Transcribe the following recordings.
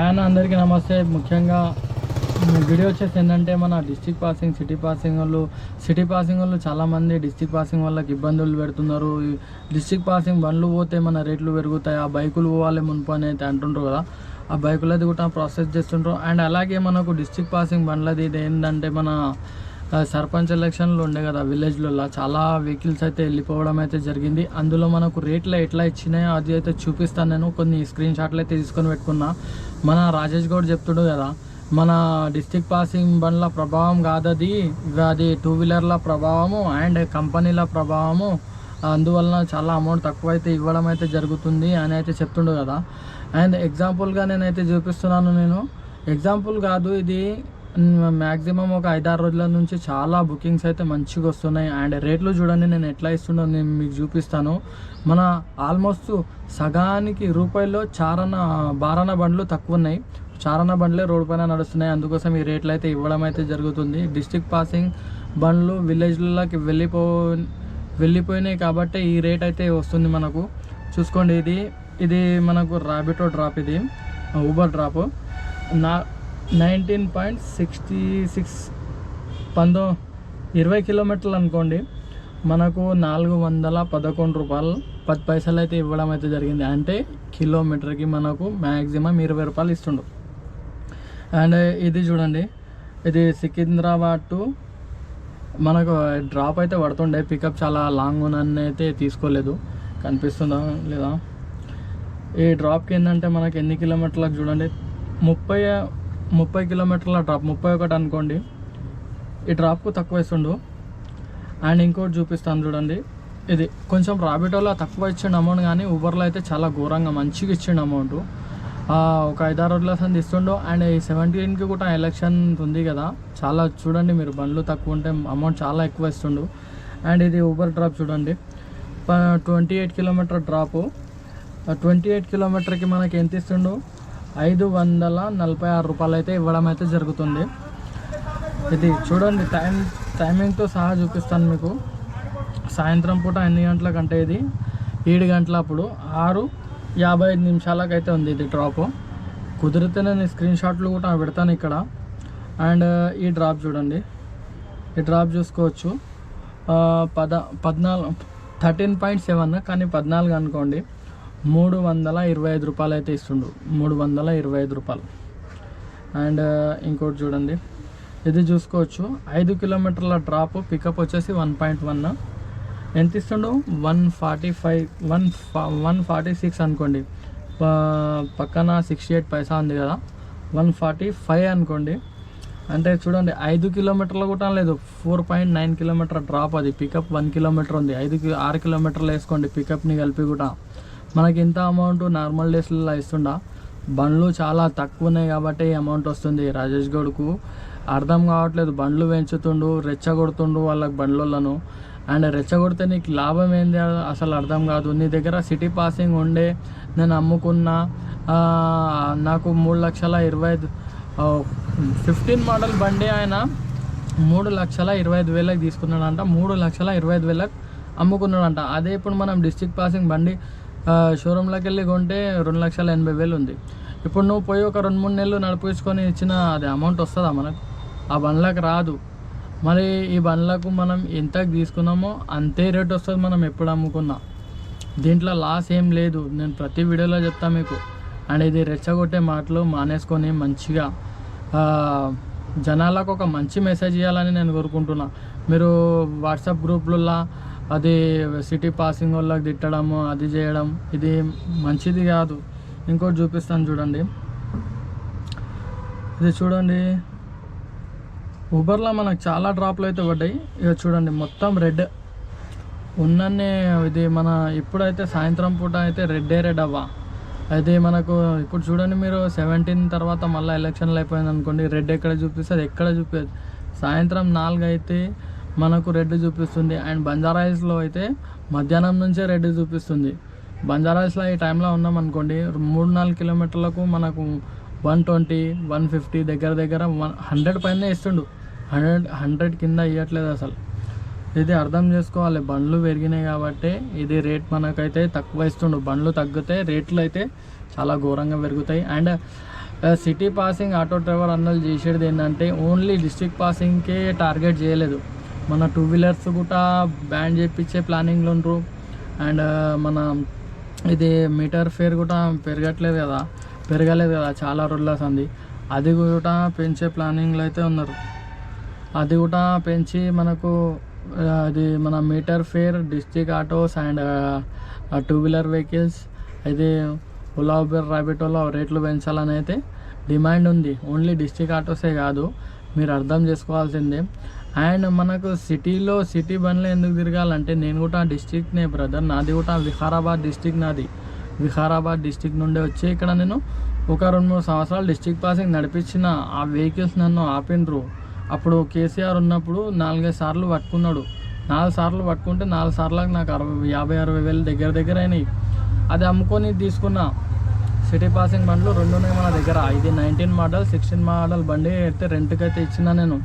ఆయన అందరికీ నమస్తే. ముఖ్యంగా వీడియో వచ్చేసి ఏంటంటే మన డిస్టిక్ పాసింగ్ సిటీ పాసింగ్ వాళ్ళు సిటీ పాసింగ్ వాళ్ళు చాలామంది డిస్టిక్ పాసింగ్ వాళ్ళకి ఇబ్బందులు పెడుతున్నారు. డిస్టిక్ పాసింగ్ బండ్లు పోతే మన రేట్లు పెరుగుతాయి. ఆ బైకులు పోవాలి మునుపు అనేది అయితే అంటుండ్రు కదా. ఆ బైకులది కూడా ప్రాసెస్ చేస్తుంటారు అండ్ అలాగే మనకు డిస్టిక్ పాసింగ్ బండ్లది ఇది ఏంటంటే మన సర్పంచ్ ఎలక్షన్లు ఉండే కదా విలేజ్లలో చాలా వెహికల్స్ అయితే వెళ్ళిపోవడం అయితే జరిగింది. అందులో మనకు రేట్లు ఎట్లా ఇచ్చినాయో అది అయితే చూపిస్తాను నేను. కొన్ని స్క్రీన్ షాట్లు అయితే తీసుకొని పెట్టుకున్నా. మన రాజేష్ గౌడ్ చెప్తుడు కదా మన డిస్టిక్ పాసింగ్ బండ్ల ప్రభావం కాదది అది టూ వీలర్ల ప్రభావము అండ్ కంపెనీల ప్రభావము. అందువలన చాలా అమౌంట్ తక్కువ అయితే ఇవ్వడం అయితే జరుగుతుంది అని అయితే చెప్తుండు కదా. అండ్ ఎగ్జాంపుల్గా నేనైతే చూపిస్తున్నాను నేను. ఎగ్జాంపుల్ కాదు ఇది మ్యాక్సిమం ఒక ఐదారు రోజుల నుంచి చాలా బుకింగ్స్ అయితే మంచిగా వస్తున్నాయి. అండ్ రేట్లు చూడండి నేను ఎట్లా ఇస్తుండో నేను మీకు చూపిస్తాను. మన ఆల్మోస్ట్ సగానికి రూపాయల్లో చారణ బారణ బండ్లు తక్కువ ఉన్నాయి. చారణ బండ్లే రోడ్ పైన నడుస్తున్నాయి. అందుకోసం ఈ రేట్లు అయితే ఇవ్వడం అయితే జరుగుతుంది. డిస్టిక్ పాసింగ్ బండ్లు విలేజ్లకి వెళ్ళిపో వెళ్ళిపోయినాయి కాబట్టి ఈ రేట్ అయితే వస్తుంది మనకు. చూసుకోండి ఇది ఇది మనకు ర్యాబిటో డ్రాప్ ఇది. Uber drop. నా నైన్టీన్ పాయింట్ సిక్స్టీ సిక్స్ పంతో ఇరవై కిలోమీటర్లు అనుకోండి మనకు నాలుగు వందల పదకొండు రూపాయలు పది పైసలు అయితే ఇవ్వడం అయితే జరిగింది. అంటే కిలోమీటర్కి మనకు మ్యాక్సిమం ఇరవై రూపాయలు ఇస్తుండు. అండ్ ఇది చూడండి ఇది సికింద్రాబాద్ టు మనకు డ్రాప్ అయితే పడుతుండే. పికప్ చాలా లాంగ్ ఉన్నని అయితే తీసుకోలేదు. కనిపిస్తుందా లేదా? ఈ డ్రాప్కి ఏంటంటే మనకి ఎన్ని కిలోమీటర్లకు చూడండి ముప్పై ముప్పై కిలోమీటర్ల డ్రాప్ ముప్పై ఒకటి అనుకోండి. ఈ డ్రాప్కు తక్కువ ఇస్తుండు అండ్ ఇంకోటి చూపిస్తాను చూడండి. ఇది కొంచెం రాబిటోలో తక్కువ ఇచ్చిండు అమౌంట్ కానీ ఊబర్లో అయితే చాలా ఘోరంగా మంచిగా ఇచ్చిండు అమౌంట్ ఒక ఐదారు రోజుల సంది ఇస్తుండు అండ్ ఈ సెవెంటీన్కి కూడా ఎలక్షన్ ఉంది కదా. చాలా చూడండి మీరు బండ్లు తక్కువ ఉంటే అమౌంట్ చాలా ఎక్కువ ఇస్తుండు అండ్ ఇది ఊబర్ డ్రాప్ చూడండి. Twenty eight kilometre drop twenty eight కిలోమీటర్కి మనకి ఎంత ఇస్తుండో? ఐదు వందల నలభై ఆరు రూపాయలు అయితే ఇవ్వడం అయితే జరుగుతుంది. ఇది చూడండి టైం టైమింగ్తో సహా చూపిస్తాను మీకు. సాయంత్రం పూట ఎన్ని గంటలకంటే ఇది? ఏడు గంటల అప్పుడు ఆరు యాభై ఐదు నిమిషాలకు అయితే ఉంది ఇది డ్రాప్. కుదిరితే నేను స్క్రీన్ షాట్లు కూడా పెడతాను ఇక్కడ. అండ్ ఈ డ్రాప్ చూడండి. ఈ డ్రాప్ చూసుకోవచ్చు. పద పద్నాలుగు థర్టీన్ పాయింట్ సెవెన్ కానీ పద్నాలుగు అనుకోండి. మూడు వందల ఇరవై ఐదు రూపాయలు అయితే ఇస్తుండు. మూడు వందల ఇరవై ఐదు రూపాయలు. అండ్ uh, ఇంకోటి చూడండి. ఇది చూసుకోవచ్చు. ఐదు కిలోమీటర్ల డ్రాప్ పికప్ వచ్చేసి వన్ పాయింట్ వన్. ఎంత ఇస్తుండు? One forty five one one forty six అనుకోండి. పక్కన సిక్స్టీ ఎయిట్ పైసా ఉంది కదా. వన్ ఫార్టీ ఫైవ్ అనుకోండి. అంటే చూడండి ఐదు కిలోమీటర్లు కూడా లేదు. Four point nine kilometre drop అది. పికప్ వన్ కిలోమీటర్ ఉంది. ఐదు కి- ఆరు కిలోమీటర్లు వేసుకోండి పికప్ని కలిపి కూడా. మనకి ఇంత అమౌంట్ నార్మల్ డేస్లలో ఇస్తుండా? బండ్లు చాలా తక్కువ ఉన్నాయి కాబట్టి అమౌంట్ వస్తుంది రాజేష్ గౌడ్కు. అర్థం కావట్లేదు బండ్లు పెంచుతుండు రెచ్చగొడుతుండు వాళ్ళకి బండ్లను అండ్ రెచ్చగొడితే నీకు లాభం ఏంది అసలు అర్థం కాదు. నీ దగ్గర సిటీ పాసింగ్ ఉండే నేను అమ్ముకున్న నాకు మూడు లక్షల ఇరవై ఐదు ఫిఫ్టీన్ మోడల్ బండి ఆయన మూడు లక్షల ఇరవై ఐదు వేలకు తీసుకున్నాడంట. మూడు లక్షల ఇరవై ఐదు వేలకు అమ్ముకున్నాడంట. అదే ఇప్పుడు మనం డిస్టిక్ పాసింగ్ బండి షోరూంలోకి వెళ్ళి కొంటే రెండు లక్షల ఎనభై వేలు ఉంది. ఇప్పుడు నువ్వు పోయి ఒక రెండు మూడు నెలలు నడిపించుకొని ఇచ్చిన అది అమౌంట్ వస్తుందా మనకు? ఆ బండ్లకు రాదు. మరి ఈ బండ్లకు మనం ఎంతకు తీసుకున్నామో అంతే రేట్ వస్తుంది మనం ఎప్పుడు అమ్ముకున్నా. దీంట్లో లాస్ ఏం లేదు. నేను ప్రతి వీడియోలో చెప్తా మీకు. అండ్ ఇది రెచ్చగొట్టే మాటలు మానేసుకొని మంచిగా జనాలకు ఒక మంచి మెసేజ్ ఇవ్వాలని నేను కోరుకుంటున్నా. మీరు వాట్సాప్ గ్రూప్లలో అది సిటీ పాసింగ్ వాళ్ళకి తిట్టడము అది చేయడం ఇది మంచిది కాదు. ఇంకోటి చూపిస్తాను చూడండి. ఇది చూడండి. ఊబర్లో మనకు చాలా డ్రాప్లు అయితే పడ్డాయి. ఇక చూడండి మొత్తం రెడ్ ఉన్నన్నే ఇది మన ఇప్పుడైతే సాయంత్రం పూట అయితే రెడ్డే రెడ్ అవ్వ. అయితే మనకు ఇప్పుడు చూడండి మీరు సెవెంటీన్ తర్వాత మళ్ళీ ఎలక్షన్లు అయిపోయింది అనుకోండి రెడ్ ఎక్కడ చూపిస్తుంది ఎక్కడ చూపేది? సాయంత్రం నాలుగు అయితే మనకు రెడ్ చూపిస్తుంది. అండ్ బంజారాయిస్లో అయితే మధ్యాహ్నం నుంచే రెడ్ చూపిస్తుంది. బంజారాయిస్లో ఈ టైంలో ఉన్నాం అనుకోండి. మూడు నాలుగు కిలోమీటర్లకు మనకు వన్ ట్వంటీ వన్ ఫిఫ్టీ దగ్గర దగ్గర వన్ హండ్రెడ్ పైన ఇస్తుండు. హండ్రెడ్ హండ్రెడ్ కింద ఇవ్వట్లేదు అసలు. ఇది అర్థం చేసుకోవాలి. బండ్లు పెరిగినాయి కాబట్టి ఇది రేట్ మనకైతే తక్కువ ఇస్తుండు. బండ్లు తగ్గితే రేట్లు అయితే చాలా ఘోరంగా పెరుగుతాయి. And city passing auto driver అన్నలు చేసేది ఏంటంటే ఓన్లీ డిస్ట్రిక్ట్ పాసింగ్కే టార్గెట్ చేయలేదు. మన టూ వీలర్స్ కూడా బ్యాన్ చేయించే ప్లానింగ్లో ఉండరు. అండ్ uh, మన ఇది మీటర్ ఫేర్ కూడా పెరగట్లేదు కదా. పెరగలేదు కదా చాలా రోజుల సంది. అది కూడా పెంచే ప్లానింగ్లో అయితే ఉన్నారు. అది కూడా పెంచి మనకు అది మన meter fare district autos and two wheeler vehicles అయితే ఓలా ఉబెర్ రాబిటోలో రేట్లు పెంచాలని అయితే డిమాండ్ ఉంది. ఓన్లీ డిస్ట్రిక్ట్ ఆటోసే కాదు. మీరు అర్థం చేసుకోవాల్సిందే. అండ్ మనకు సిటీలో సిటీ బండ్లు ఎందుకు తిరగాలంటే నేను కూడా డిస్టిక్నే బ్రదర్. నాది కూడా వికారాబాద్ డిస్టిక్ నాది. వికారాబాద్ డిస్ట్రిక్ట్ నుండి వచ్చి ఇక్కడ నేను ఒక రెండు మూడు సంవత్సరాలు డిస్ట్రిక్ట్ పాసింగ్ నడిపించిన. ఆ వెహికల్స్ నన్ను ఆపిండ్రు. అప్పుడు కేసీఆర్ ఉన్నప్పుడు నాలుగైదు సార్లు పట్టుకున్నాడు. నాలుగు సార్లు పట్టుకుంటే నాలుగు సార్లకు నాకు అరవై యాభై అరవై వేలు దగ్గర దగ్గర అయినాయి. అది అమ్ముకొని తీసుకున్న సిటీ పాసింగ్ బండ్లు రెండు ఉన్నాయి మన దగ్గర. ఇది నైన్టీన్ మోడల్ సిక్స్టీన్ మోడల్ బండి అయితే రెంట్కి అయితే ఇచ్చిన నేను.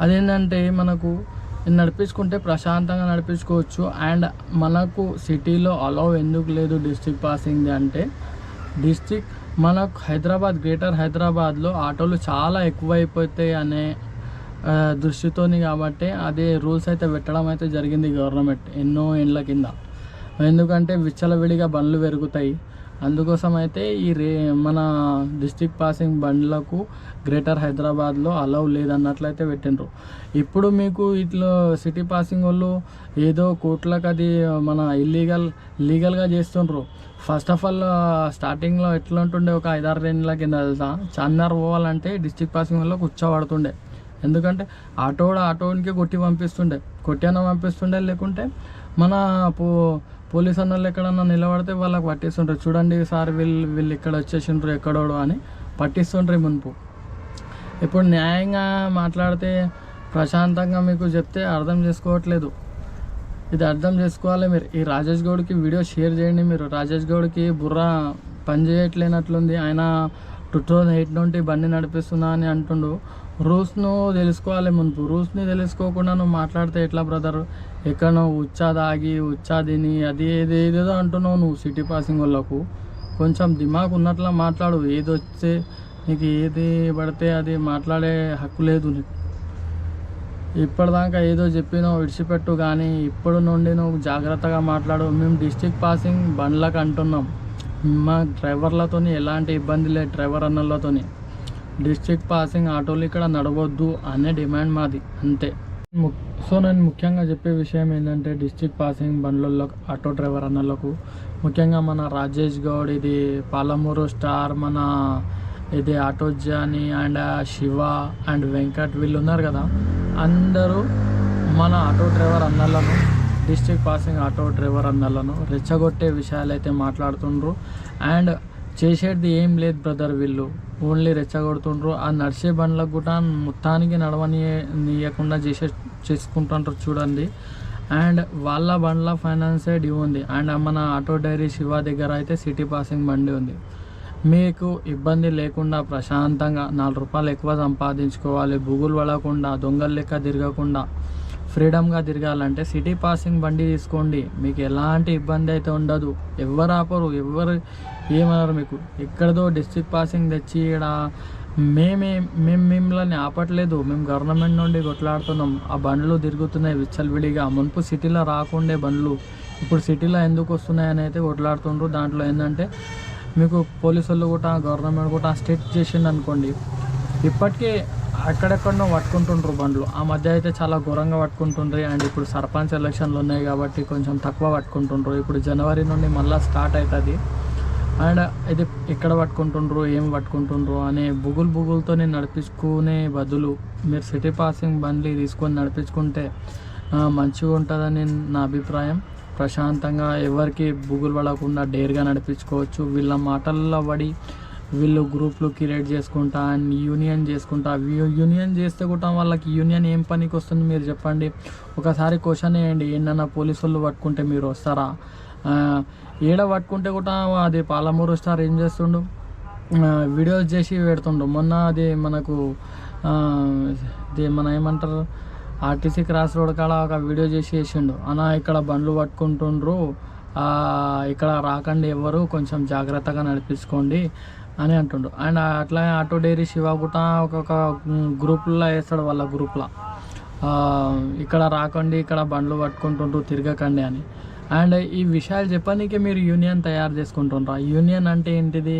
అదేంటంటే మనకు నడిపించుకుంటే ప్రశాంతంగా నడిపించుకోవచ్చు. అండ్ మనకు సిటీలో అలౌ ఎందుకు లేదు డిస్ట్రిక్ట్ పాసింగ్ అంటే డిస్ట్రిక్ట్ మనకు హైదరాబాద్ గ్రేటర్ హైదరాబాద్లో ఆటోలు చాలా ఎక్కువైపోతాయి అనే దృష్టితోని కాబట్టి అదే రూల్స్ అయితే పెట్టడం అయితే జరిగింది గవర్నమెంట్ ఎన్నో ఏళ్ళ కింద. ఎందుకంటే విచ్చలవిడిగా బండ్లు పెరుగుతాయి. అందుకోసం అయితే ఈ రే మన డిస్ట్రిక్ట్ పాసింగ్ బండ్లకు గ్రేటర్ హైదరాబాద్లో అలౌ లేదన్నట్లయితే పెట్టిండ్రు. ఇప్పుడు మీకు ఇట్లా సిటీ పాసింగ్ వాళ్ళు ఏదో కోట్లకు అది మన ఇల్లీగల్ లీగల్గా చేస్తుండ్రు. ఫస్ట్ ఆఫ్ ఆల్ స్టార్టింగ్లో ఎట్లా ఉంటుండే ఒక ఐదారు రెండుల కింద తెలుసా? చార్మినార్ పోవాలంటే డిస్ట్రిక్ట్ పాసింగ్ వల్ల కూర్చోబడుతుండే. ఎందుకంటే ఆటో ఆటోనికి కొట్టి పంపిస్తుండే. కొట్టి అన్న పంపిస్తుండే లేకుంటే మన పో పోలీస్ అన్నోళ్ళు ఎక్కడన్నా నిలబడితే వాళ్ళకి పట్టిస్తుంటారు. చూడండి సార్ వీళ్ళు వీళ్ళు ఇక్కడ వచ్చేసిండ్రు ఎక్కడోడు అని పట్టిస్తుండ్రు మునుపు. ఇప్పుడు న్యాయంగా మాట్లాడితే ప్రశాంతంగా మీకు చెప్తే అర్థం చేసుకోవట్లేదు. ఇది అర్థం చేసుకోవాలి మీరు. ఈ రాజేష్ గౌడ్కి వీడియో షేర్ చేయండి మీరు. రాజేష్ గౌడ్కి బుర్ర పనిచేయట్లేనట్లుంది ఆయన టూ థౌజండ్ ఎయిట్ నుండి బండి నడిపిస్తున్నా అని అంటుండు. రూల్స్ను తెలుసుకోవాలి మునుపు రూల్స్ని తెలుసుకోకుండా నువ్వు మాట్లాడితే ఎట్లా బ్రదర్? ఎక్కడో ఉచ్చా దాగి ఉచ్చా తిని అది ఏది ఏదేదో అంటున్నావు నువ్వు సిటీ పాసింగ్ వాళ్ళకు. కొంచెం దిమాగ్ ఉన్నట్లా మాట్లాడు. ఏది వచ్చే నీకు ఏది పడితే అది మాట్లాడే హక్కు లేదు నీకు. ఇప్పటిదాకా ఏదో చెప్పినావు విడిచిపెట్టు కానీ ఇప్పుడు నుండి నువ్వు జాగ్రత్తగా మాట్లాడు. మేము డిస్టిక్ పాసింగ్ బండ్లకు అంటున్నాం. మా డ్రైవర్లతోని ఎలాంటి ఇబ్బంది లేదు డ్రైవర్ అన్నలతోని. డిస్ట్రిక్ట్ పాసింగ్ ఆటోలు ఇక్కడ నడవద్దు అనే డిమాండ్ మాది అంతే. ము- సో నేను ముఖ్యంగా చెప్పే విషయం ఏంటంటే డిస్ట్రిక్ట్ పాసింగ్ బండ్లలో ఆటో డ్రైవర్ అన్నలకు ముఖ్యంగా మన రాజేష్ గౌడ్ ఇది పాలమూరు స్టార్ మన ఇది auto Jani and Shiva and Venkat వీళ్ళు ఉన్నారు కదా అందరూ మన ఆటో డ్రైవర్ అన్నలను డిస్ట్రిక్ట్ పాసింగ్ ఆటో డ్రైవర్ అన్నలను రెచ్చగొట్టే విషయాలు అయితే మాట్లాడుతుండ్రు. అండ్ చేసేది ఏం లేదు బ్రదర్ వీళ్ళు. ఓన్లీ రెచ్చగొడుతుండ్రు. ఆ నడిచే బండ్లకు కూడా మొత్తానికి నడవని నీయకుండా చేసే చేసుకుంటుంటారు చూడండి. అండ్ వాళ్ళ బండ్ల ఫైనాన్సే డ్యూ ఉంది. అండ్ మన ఆటో డైరీ శివ దగ్గర అయితే సిటీ పాసింగ్ బండి ఉంది. మీకు ఇబ్బంది లేకుండా ప్రశాంతంగా నాలుగు రూపాయలు ఎక్కువ సంపాదించుకోవాలి. బుగులు పడకుండా దొంగలు లెక్క తిరగకుండా. ఫ్రీడమ్గా తిరగాలంటే సిటీ పాసింగ్ బండి తీసుకోండి. మీకు ఎలాంటి ఇబ్బంది అయితే ఉండదు. ఎవరు ఆపరు ఎవరు ఏమన్నారు మీకు. ఎక్కడదో డిస్ట్రిక్ట్ పాసింగ్ తెచ్చి ఇక్కడ మేమే మేము మిమ్మల్ని ఆపట్లేదు. మేము గవర్నమెంట్ నుండి కొట్లాడుతున్నాం. ఆ బండ్లు తిరుగుతున్నాయి విచ్చలవిడిగా. మునుపు సిటీలో రాకుండే బండ్లు. ఇప్పుడు సిటీలో ఎందుకు వస్తున్నాయని అయితే కొట్లాడుతుండ్రు. దాంట్లో ఏంటంటే మీకు పోలీసు వాళ్ళు కూడా గవర్నమెంట్ కూడా స్ట్రిక్ట్ చేసింది అనుకోండి ఇప్పటికే ఎక్కడెక్కడో పట్టుకుంటుండ్రు బండ్లు. ఆ మధ్య అయితే చాలా ఘోరంగా పట్టుకుంటుండ్రు. అండ్ ఇప్పుడు సర్పంచ్ ఎలక్షన్లు ఉన్నాయి కాబట్టి కొంచెం తక్కువ పట్టుకుంటుండ్రు. ఇప్పుడు జనవరి నుండి మళ్ళీ స్టార్ట్ అవుతుంది అండ్ ఇది ఎక్కడ పట్టుకుంటుండ్రు? ఏం పట్టుకుంటుండ్రు? అనే బుగులు బుగులతో నడిపించుకునే బదులు మీరు సిటీ పాసింగ్ బండ్లు తీసుకొని నడిపించుకుంటే మంచిగా ఉంటుందని నా అభిప్రాయం. ప్రశాంతంగా ఎవరికి బుగులు పడకుండా డేర్గా నడిపించుకోవచ్చు. వీళ్ళ మాటల్లో పడి వీళ్ళు గ్రూప్లు క్రియేట్ చేసుకుంటా అండ్ యూనియన్ చేసుకుంటా యూనియన్ చేస్తే కూడా వాళ్ళకి యూనియన్ ఏం పనికి వస్తుంది మీరు చెప్పండి. ఒకసారి క్వశ్చన్ వేయండి ఏంటన్నా పోలీసు వాళ్ళు పట్టుకుంటే మీరు వస్తారా? ఏడ పట్టుకుంటే కూడా అది పాలమూరు స్టార్ ఏం చేస్తుండు? వీడియోస్ చేసి పెడుతుండు. మొన్న అది మనకు ఇది మన ఏమంటారు? ఆర్టీసీ క్రాస్ రోడ్ కాడ ఒక వీడియో చేసి వేసిండు. అన్న ఇక్కడ బండ్లు పట్టుకుంటుండ్రు. ఇక్కడ రాకండి ఎవరు కొంచెం జాగ్రత్తగా నడిపించుకోండి. అని అంటుండ్రు అండ్ అట్లా ఆటో డైరీ శివ కూడా ఒక్కొక్క గ్రూప్లో వేస్తాడు వాళ్ళ గ్రూప్లో. ఇక్కడ రాకండి ఇక్కడ బండ్లు పట్టుకుంటుండ్రు తిరగకండి అని. అండ్ ఈ విషయాలు చెప్పనీకే మీరు యూనియన్ తయారు చేసుకుంటుండ్రా. యూనియన్ అంటే ఏంటిది?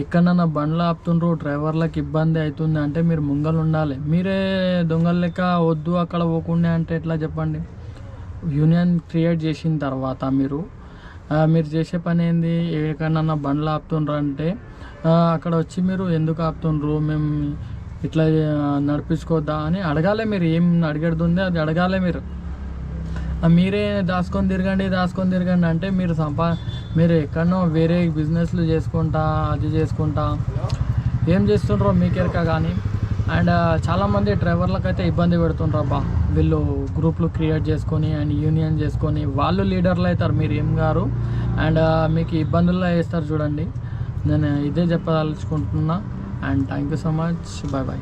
ఎక్కడన్నా బండ్లు ఆపుతుండ్రు డ్రైవర్లకు ఇబ్బంది అవుతుంది అంటే మీరు ముంగలు ఉండాలి. మీరే దొంగలు లెక్క వద్దు అక్కడ పోకుండా అంటే ఎట్లా చెప్పండి? యూనియన్ క్రియేట్ చేసిన తర్వాత మీరు మీరు చేసే పని ఏంది? ఎక్కడన్నా బండ్లు ఆపుతుండ్రు అంటే అక్కడ వచ్చి మీరు ఎందుకు ఆపుతుండ్రు? మేము ఇట్లా నడిపించుకోవద్దా అని అడగాలి మీరు. ఏం అడిగేది ఉంది అది అడగాలి మీరు. మీరే దాచుకొని తిరగండి దాచుకొని తిరగండి అంటే మీరు సంపా మీరు ఎక్కడనో వేరే బిజినెస్లు చేసుకుంటా అది చేసుకుంటా. ఏం చేస్తుండ్రో మీకెరక కానీ అండ్ చాలామంది డ్రైవర్లకు అయితే ఇబ్బంది పెడుతుండ్రు అబ్బా. వీళ్ళు గ్రూప్లు క్రియేట్ చేసుకొని అండ్ యూనియన్ చేసుకొని వాళ్ళు లీడర్లు అవుతారు మీరు ఏం గారు? అండ్ మీకు ఇబ్బందుల్లో వేస్తారు చూడండి. నేను ఇదే చెప్పదలుచుకుంటున్నా. And thank you so much. Bye bye.